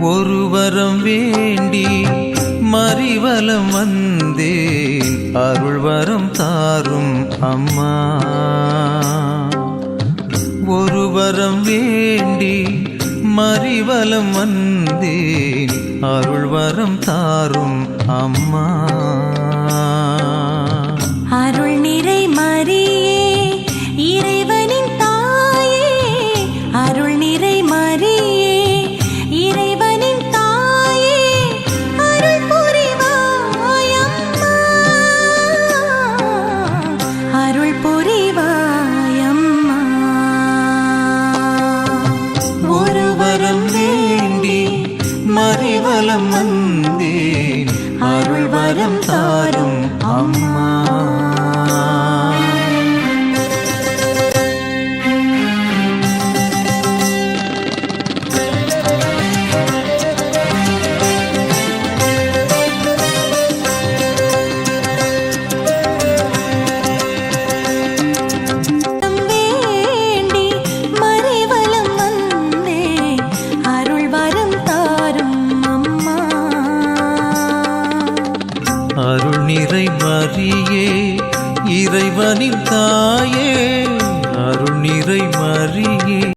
ஒரு வரம் வேண்டி மறிவலம் வந்தேன். அருள் வரம் தாரும் அம்மா. ஒரு வரம் வேண்டி மறிவலம் வந்தேன். அருள் வரம் தாரும் அம்மா. அருள் புரிவாயம்மா. ஒரு வரம் வேண்டி மறைவலம் வந்தேன். அருள் வரம் தாய் மரியே இறைவனின் தாயே அருள் நிறை